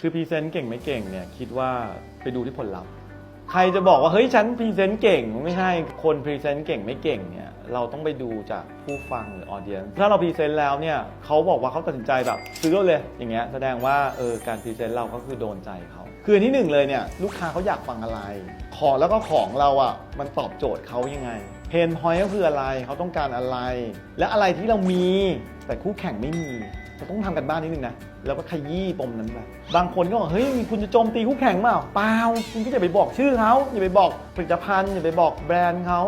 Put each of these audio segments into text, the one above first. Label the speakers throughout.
Speaker 1: คือพรีเซนต์เก่งไม่เก่งเนี่ยคิดว่าไปดูที่ผลลัพธ์ ใครจะบอกว่าเฮ้ยฉันพรีเซนต์เก่งไม่ใช่คนพรีเซนต์เก่งไม่เก่งเนี่ยเราต้องไปดูจากผู้ฟังหรือออเดียนถ้าเราพรีเซนต์แล้วเนี่ยเขาบอกว่าเขาตัดสินใจแบบซื้อเลยอย่างเงี้ยแสดงว่าเออการพรีเซนต์เราก็คือโดนใจเขา คืออันที่หนึ่งเลยเนี่ยลูกค้าเขาอยากฟังอะไร ขอแล้วก็ของเราอะมันตอบโจทย์เขายังไง เพนพอยต์ก็คืออะไรเขาต้องการอะไร และอะไรที่เรามีแต่คู่แข่งไม่มีเราต้องทำกันบ้านนิดนึงนะแล้วก็ขยี้ปมนั้นไปบางคนก็บอกเฮ้ยคุณจะโจมตีคู่แข่งเปล่าเปล่าคุณก็อย่าไปบอกชื่อเขาอย่าไปบอกผลิตภัณฑ์อย่าไปบอกแบรนด์เขา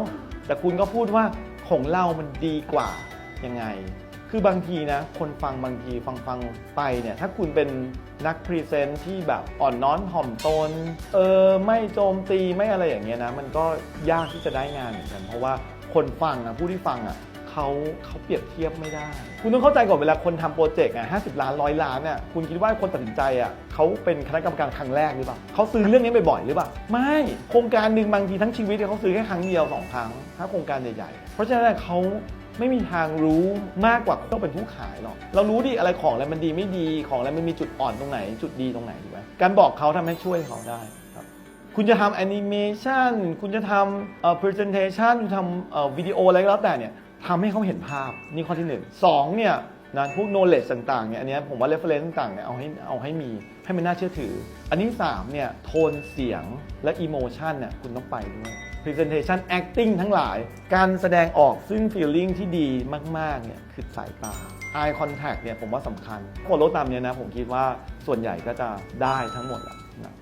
Speaker 1: แต่คุณก็พูดว่าของเรามันดีกว่ายังไง คือบางทีนะ คนฟังบางทีฟังฟังไปเนี่ย ถ้าคุณเป็นนักพรีเซนต์ที่แบบอ่อนน้อนถ่อมตน เออ ไม่โจมตีไม่อะไรอย่างเงี้ยนะ มันก็ยากที่จะได้งานเหมือนกัน เพราะว่าคนฟังอะผู้ที่ฟังอะเขาเขาเปรียบเทียบไม่ได้ คุณต้องเข้าใจก่อนเวลาคนทำโปรเจกต์อะห้าสิบล้านร้อยล้านเนี่ยคุณคิดว่าคนตัดสินใจอะเขาเป็นคณะกรรมการครั้งแรกหรือเปล่าเขาซื้อเรื่องนี้บ่อยๆหรือเปล่าไม่โครงการหนึ่งบางทีทั้งชีวิตเนี่ยเขาซื้อแค่ครั้งเดียวสองครั้งถ้าโครงการใหญ่ๆเพราะฉะนั้นเขา ไม่มีทางรู้มากกว่าต้องเป็นผู้ขายหรอก เรารู้ดิอะไรของอะไรมันดีไม่ดีของอะไรมันมีจุดอ่อนตรงไหน จุดดีตรงไหนถูกไหมการบอกเขาทำให้ช่วยเขาได้ครับ คุณจะทำแอนิเมชันคุณจะทำเอ่อ presentation คุณทำเอ่อวิดีโออะไรก็แล้วแต่เนี่ยทำให้เขาเห็นภาพนี่ข้อที่หนึ่งสองเนี่ยนะพวก knowledge ต่างๆเนี่ยอันนี้ผมว่า reference ต่างๆเนี่ยเอาให้เอาให้มีให้มันน่าเชื่อถือ อันที่สามเนี่ยโทนเสียงและ emotion เนี่ยคุณต้องไปด้วย presentation acting ทั้งหลาย การแสดงออกซึ่ง feeling ที่ดีมาก ๆ เนี่ย คือสายตา eye contact เนี่ย ผมว่าสำคัญโคโลตามเนี่ยนะ ผมคิดว่าส่วนใหญ่ก็จะได้ทั้งหมดแหละนะ